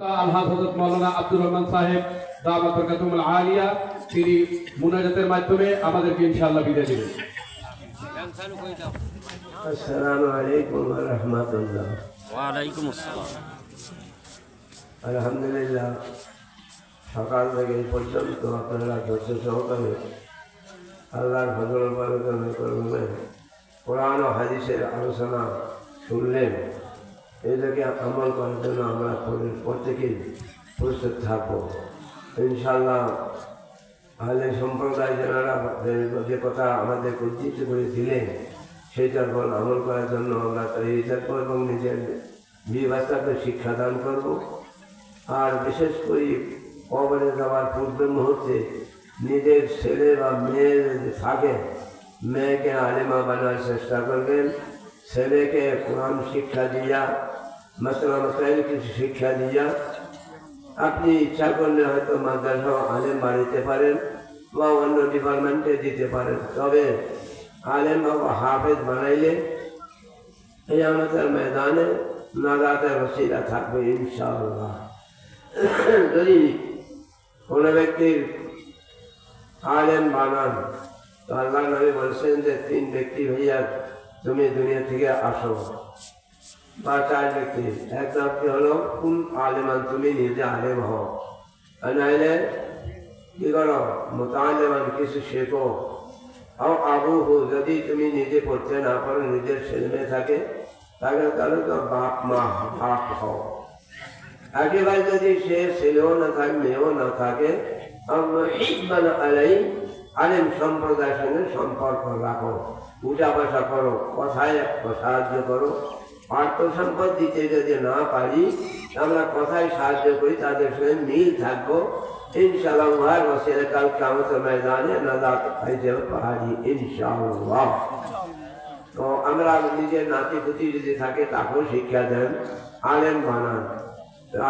আলহাজ হজরত মৌলানা আব্দুর রহমান সাহেব দামাত বরকাতুল আলিয়া তিনি মুনাজাতের মাধ্যমে আমাদেরকে ইনশাআল্লাহ বিদায় দেবেন। আসসালামু আলাইকুম রহমতুল্লাহ। ওয়ালাইকুম আসসালাম আলহামদুলিল্লাহ সকাল থেকে এই পর্যন্ত আপনারা ধৈর্য সহকারে আল্লাহর ফজল করবে কোরআন ও হাদিসের আলোচনা শুনলেন। এটাকে আমল করার জন্য আমরা প্রত্যেক- প্রত্যেকেই প্রস্তুত থাকব। ইনশাল্লাহ আহলে সম্প্রদায় যারা যে- কথা আমাদের উজ্জিত করে দিলেন সেইটার ফল আমল করার জন্য আমরা তৈরি থাকব এবং নিজের বিয়ে বাচ্চাকে শিক্ষাদান করব। আর বিশেষ করে, কবরে যাওয়ার পূর্বে মুহূর্তে নিজের ছেলে বা মেয়ের থাকে মেয়েকে আলেমা বানার চেষ্টা করবেন। ছেলেকে কোরআন শিক্ষা দিয়া মশলা মশাইল কিছু শিক্ষা দিয়া আপনি ইচ্ছা করলে হয়তো মাদ্রাসা আলেম বাড়িতে পারেন বা অন্য ডিপার্টমেন্টে দিতে পারেন তবে আলেম বা হাফেজ বানাইলে এই আমাদের ময়দানে নাজাতের রসিদা থাকবে ইনশাআল্লাহ যদি কোনো ব্যক্তির আলেম বানান তো আল্লাহ নবী বলছেন যে তিন ব্যক্তি ভাইয়া তুমি দুনিয়া থেকে আসো। বা চার ব্যক্তি। এক ব্যক্তি হলো? কোন আলেমান? তুমি নিজে আলেম হও। আর নাইলে কি করো? মোতালেমান কিছু শেখো। আও আবু হো, যদি তুমি নিজে পড়তে না পারো, নিজের ছেলে মেয়ে থাকে তাহলে তাহলে তো বাপ, মা, বাপ হও। একেবারে যদি সে ছেলেও না থাকে, মেয়েও না থাকে মানে আলাই আলেম সম্প্রদায়ের সঙ্গে সম্পর্ক রাখো। পূজা পাশা করো, কথায় সাহায্য করো। অর্থ সম্পদ দিতে যদি না পারি, আমরা কথায় সাহায্য করি, তাদের সঙ্গে মিল থাকব। ইনশাআল্লাহ উহার বসে কাল কামত ময়দানে নাজাত পাইতে পারি ইনশাআল্লাহ। তো আমরা নিজের নাতি পুতি যদি থাকে, তাকেও শিক্ষা দেন, আলেম বানান।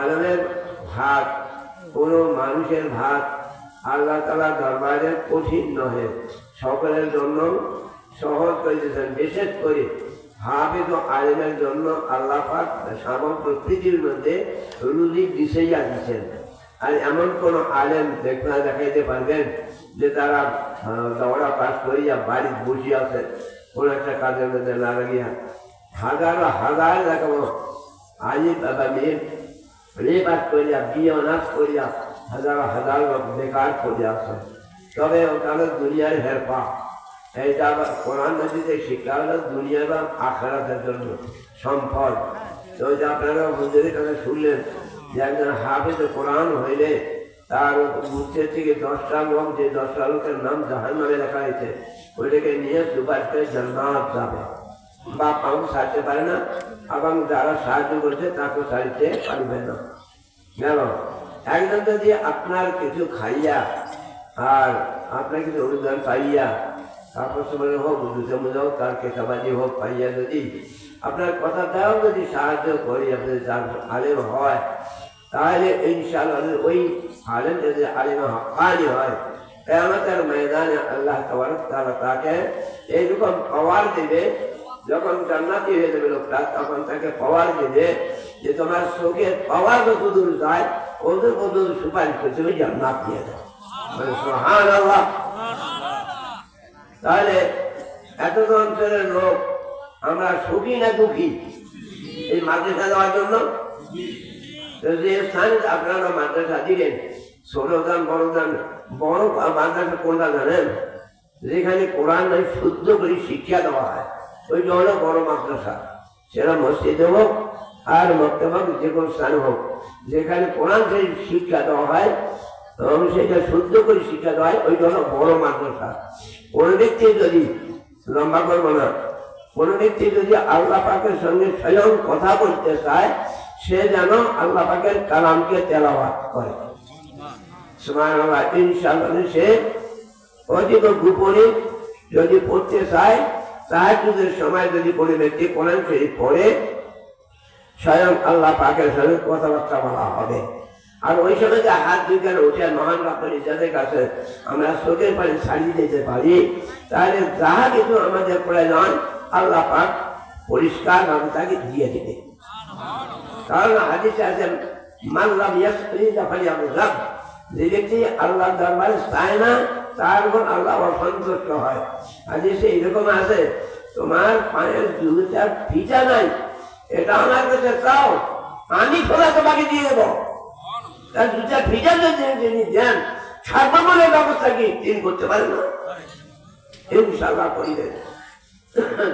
আলেমের ভাত কোনো মানুষের ভাত আল্লাহ তালা দরবারে কঠিন নহে। সকলের জন্য সহজ করে দিয়েছেন। বিশেষ করে হাফিজ আলেমের জন্য আল্লাহ পাক সমগ্র পৃথিবীর মধ্যে রুজি দিছেইয়া দিচ্ছেন আর এমন কোন আলেম দেখা দেখাইতে পারবেন যে তারা দৌড়া পাস করিয়া বাড়ি বসে আছে। কোন একটা কাজের মধ্যে না লাগিয়া। হাজার হাজার দেখাবো আজই বাবা মেয়ে রে পাস করিয়া, বিয়ে অনার্স করিয়া হাজার হাজার লোক বেকার করিয়া আছে। তবে তাদের দুনিয়ার হেরপা এইটা আবার কোরআন নদীতে শিক্ষা হলো দুনিয়া বা আখেরাতের জন্য সম্পদ। তো যে আপনারা মন্দিরের কাছে শুনলেন যে একজন হাফেজ কোরআন হইলে তার মুখে থেকে দশটা লোক, যে দশটা লোকের নাম জাহান নামে লেখা হয়েছে, ওইটাকে নিয়ে দুবারকে জান্নাত যাবে। বা পাউ সারতে পারে না এবং যারা সাহায্য করছে তাকে সারিতে পারবে না। গেল একজন যদি আপনার কিছু খাইয়া আর আপনার কিছু অনুদান পাইয়া সময় হোক দুধে মুজে হোক, তার কেটাবাজি হোক, পাইয়া যদি আপনার কথাটাও যদি সাহায্য করি আপনি যার আলেম হয়, তাহলে ইনশাআল্লাহ ওই আলেম যদি আলেম হানি হয়, কেয়ামতের ময়দানে আল্লাহ তবরক তাআলা তাকে এইরকম পাওয়ার দেবে, যখন জান্নাতি হয়ে যাবে লোকটা, তখন তাকে পাওয়ার দেবে যে তোমার চোখের পাওয়ার যত দূর যায় ওদের কত সুপারিশ করছে, ওই জান্নাত দিয়ে মানে সুবহানাল্লাহ। তাহলে এত অঞ্চলের লোক, আমরা সুখী না দুঃখী? এই মাদ্রাসা দেওয়ার জন্য? যে স্থানে, আপনারা মাদ্রাসা দিলেন, ছোট দান, বড় মাদ্রাসা কোনটা জানেন? যেখানে কোরআন শুদ্ধ করে শিক্ষা দেওয়া হয়। ওইটা হলো বড় মাদ্রাসা, সেটা মসজিদে হোক আর মক্তবা যে কোনো স্থান হোক, যেখানে কোরআন সেই শিক্ষা দেওয়া হয়, এবং সেটা শুদ্ধ করে শিক্ষা দেওয়া হয়, ওইটা হলো বড় মাদ্রাসা। কোনো ব্যক্তি যদি, লম্বা করব না, কোনো ব্যক্তি যদি আল্লাহ পাকের সঙ্গে স্বয়ং কথা বলতে চায়, সে যেন আল্লাহ পাকের কালামকে তেলাওয়াত করে। সে অধিক গোপনে যদি পড়তে চায়, তাহাজুদের সময় যদি কোনো ব্যক্তি কোরআন শরীফ পড়ে স্বয়ং আল্লাহ পাকের সঙ্গে কথাবার্তা বলা হবে। আর ওই সময় যে হাত দুইখানে উঠে মহান রাখেন যাদের কাছে আমরা চোখের পানি ছাড়িয়ে দিতে পারি, তাহলে যাহা কিছু আমাদের প্রয়োজন, আল্লাহ পাক পরিষ্কার ভাবে তাকে দিয়ে দিবে। কারণ হাদিসে আছে মাল্লাম ইয়াসরি জাফারি আবু রাব যে ব্যক্তি আল্লাহ দরবারে চায় না, তার উপর আল্লাহ অসন্তুষ্ট হয়। আজ সে এরকম আছে, তোমার পায়ের জুতা ভিজা নাই এটা আমার কাছে চাও, আমি খোলা তোমাকে দিয়ে দেবো। তার জুতা ভিজা যিনি দেন সার্বমূলের ব্যবস্থা কি? তিনি করতে পারেন না। ইনশাল্লাহ করিবেন।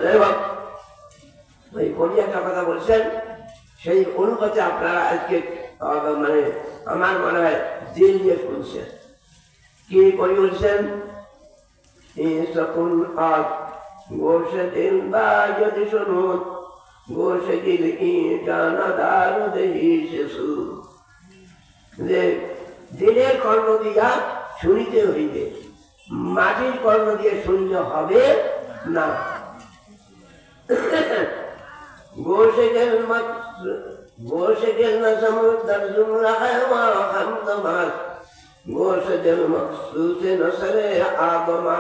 যাই হোক, ওই একটা কথা বলছেন, সেই অনুপাতে আপনারা আজকে মানে আমার মনে হয় দিল দিয়ে শুনছেন। কি করি বলছেন? এই সকল আজ গোসে দিন বা যদি শুনুন গোসে দিল ই জানা দার দেহি শিশু যে দিলের কর্ণ দিয়া শুনিতে হইবে, মাটির কর্ণ দিয়ে শুনলে হবে না। গোসে গেল গোসে গেল না সমুদ্র আগমা।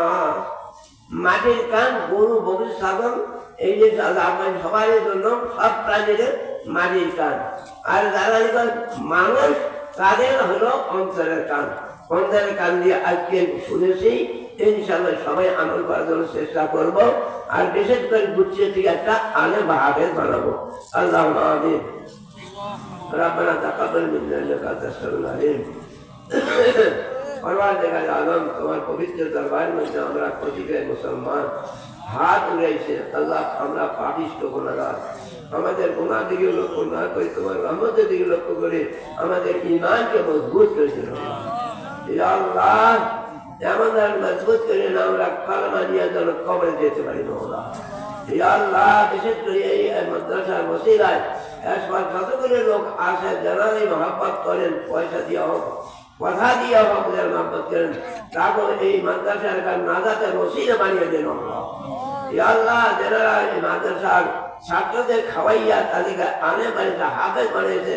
মাটির কান গরু বগির সাধন এই যে আপনার সবার জন্য সব প্রাণীদের মাটির কান আর যারা এবার মানুষ তাদের হলো অন্তরের কান অন্তরের কান দিয়ে আজকে শুনেছি ইনশাল্লাহ সবাই আমল করার জন্য চেষ্টা করব আর বিশেষ করে গুছিয়ে থেকে একটা আলে বাহাবের বানাবো আল্লাহ আমিন ربنا تقبل منا انك انت السميع العليم পরওয়ারদিগার আলম, তোমার পবিত্র দরবার মধ্যে আমরা প্রতিকে মুসলমান হাত উড়াইছে, আল্লাহ আমরা পাপিষ্ট গুণাগার আমাদের গুণার দিকে লক্ষ্য না করে, তোমার রহমতের দিকে লক্ষ্য করে আমাদের ইমানকে মজবুত করে দিল। আল্লাহ, এমন আর মজবুত করে না আমরা কালমা নিয়ে যেন কবরে যেতে পারি মহলা আল্লাহ, বিশেষ লোক আসে, যারা এই মহাব্বত করেন, পয়সা দিয়ে হোক কথা দিয়ে হোক যারা মহাব্বত করেন, তারপর এই মাদ্রাসার নাজাতে রসিদে বানিয়ে দেন আল্লাহ। যারা এই মাদ্রাসার ছাত্রদের খাওয়াইয়া তাদেরকে আনে বাড়িতে হাতে বানিয়েছে,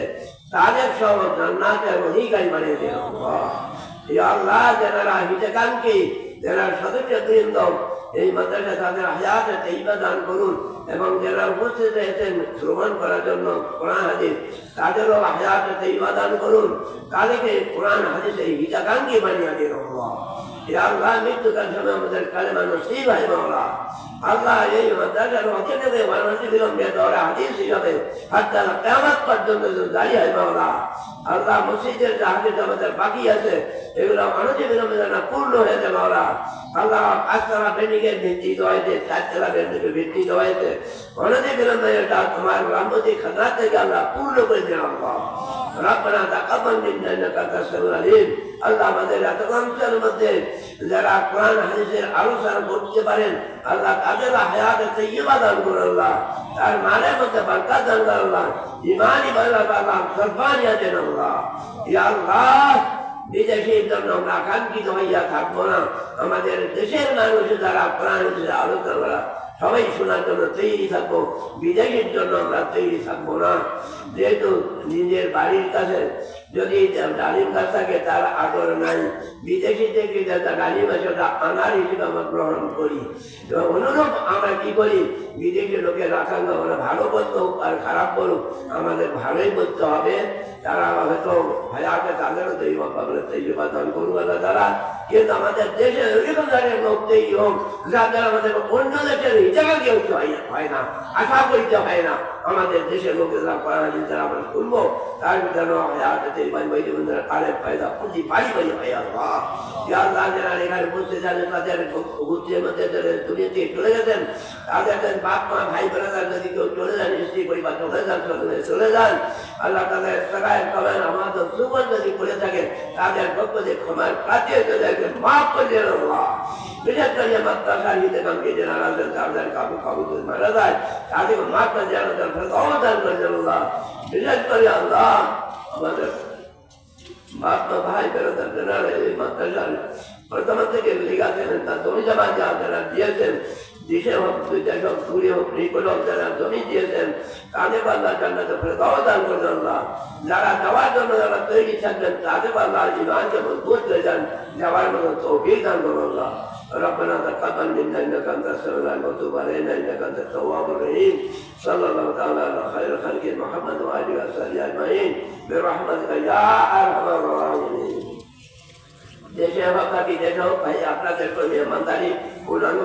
তাদের সব জান্নাতের অধিকারী বানিয়ে দেন আল্লাহ। যারা হিতেকানকে যারা সদস্য বৃন্দ এই মাদ্রাসা তাদের হাজার তেইবা দান করুন এবং যারা উপস্থিত রয়েছেন শ্রবণ করার জন্য কোরআন হাদিস, তাদেরও হাজার তেইবা দান করুন। তাদেরকে কোরআন হাদিসে হিতাকাঙ্ক্ষী বানিয়ে দিন আল্লাহ মৃত্যুকাল আমাদের কালেমা নসিব আল্লাহ এই মাদ্রাসার অধীনে বানানোটি বিলম্বে দৌড়া হাদিস হিসাবে হাত্তা কেমন পর্যন্ত আল্লাহ মসজিদের যে হাদিস বাকি আছে, এগুলো অনতি বিলম্বে পূর্ণ হয়ে যায় মাওলা। আল্লাহ পাঁচতলা বিল্ডিংয়ের ভিত্তি দেওয়াইছে চারতলা বিল্ডিংয়ের ভিত্তি দেওয়াইছে অনতি বিলম্বে এটা তোমার রামপতি খাজা থেকে আল্লাহ পূর্ণ করে দিন রব্বানা তাকাব্বাল মিন্না ইন্নাকা তাসমিউল আলিম আল্লাহ আমাদের এত মানুষের মধ্যে যারা কোরআন, হাদিসের আলোচনা করতে পারেন, আল্লাহ তাদের হায়াতে তৈয়বা দান করুন আল্লাহ। তার মানে মধ্যে বারকাত দান করুন আল্লাহ। ইমানই বাল্লাহ আল্লাহ সর্বানিয়া দেন আল্লাহ। ইয়া আল্লাহ বিদেশের জন্য আমরা আকাঙ্ক্ষিত হইয়া থাকব না। আমাদের দেশের মানুষ যারা প্রাণ আলোচনা করা, সবাই শোনার জন্য তৈরি থাকব। বিদেশের জন্য আমরা তৈরি থাকব না। যেহেতু নিজের বাড়ির কাছে যদি ডালিম গাছ থাকে, তার আদর নাই। বিদেশি থেকে ডালিম আছে ওটা আনার হিসেবে আমরা গ্রহণ করি। অনুরূপ আমরা কি করি? বিদেশি লোকের আকাঙ্ক্ষা আমরা ভালো বলতে হোক আর খারাপ বলুক, আমাদের ভালোই বলতে হবে। তারা হয়তো হায়াতে তাদেরও তৈরি পাবে তৈরি দান করব না তারা। কিন্তু আমাদের দেশে এরকম ধরনের লোক তৈরি হোক যাদের আমাদের অন্য দেশের হিসাবে কেউ হয় না, আশা করিতে হয় না। আমাদের দেশের লোকেরা পড়া যারা আমরা শুনব তার হায়াতে তৈরি বাড়ি বাড়ি বন্ধুরা কালে ফায়দা পুঁজি বাড়ি বাড়ি হয় আল্লাহ। আল্লাহ, যারা এখানে বসে যান তাদের ঘুরতে মধ্যে দুনিয়াতে চলে গেছেন, তাদের বাপ মা, ভাই বোনেরা যদি কেউ চলে যান, স্ত্রী পরিবার চলে যান চলে যান আল্লাহ তাদের সবাই কবেন আমাদের সুবন যদি করে থাকে তাদের পক্ষ ক্ষমার প্রার্থী তাদেরকে মাফ করে দেন আল্লাহ। বিশেষ করে মাদ্রাসার হিতে কামকে যারা আছেন তাদের কাবু কাবু যদি মারা যায় তাদের মাফ করে দেন তাদের অবদান করে দেন আল্লাহ। বিশেষ করে আল্লাহ, আমাদের মা ভাই বেরোতেন এই মাদ্রাসার। প্রথম থেকে লিখাছেন তার জমি জমা যা দিয়েছেন। দেশে হোক দুইটা হোক দূরে হোক নিকট হোক যারা জমি দিয়েছেন তাদের আল্লাহ জান্নাতে ফেরত দান করবেন আল্লাহ যারা যাওয়ার জন্য যারা তৈরি থাকবেন তাদের আল্লাহ ইমানকে মজবুত করে যান যাওয়ার মতো তৌফিক দান করবেন আল্লাহ ربنا تقبل منا انك انت السميع العليم وتب علينا انك انت التواب الرحيم صلى الله تعالى على خير خلق محمد واله وصحبه اجمعين برحمتك يا ارحم الراحمين দেশে হোক আর বিদেশে হোক ভাই আপনাদের মেহমানদারি পূরণ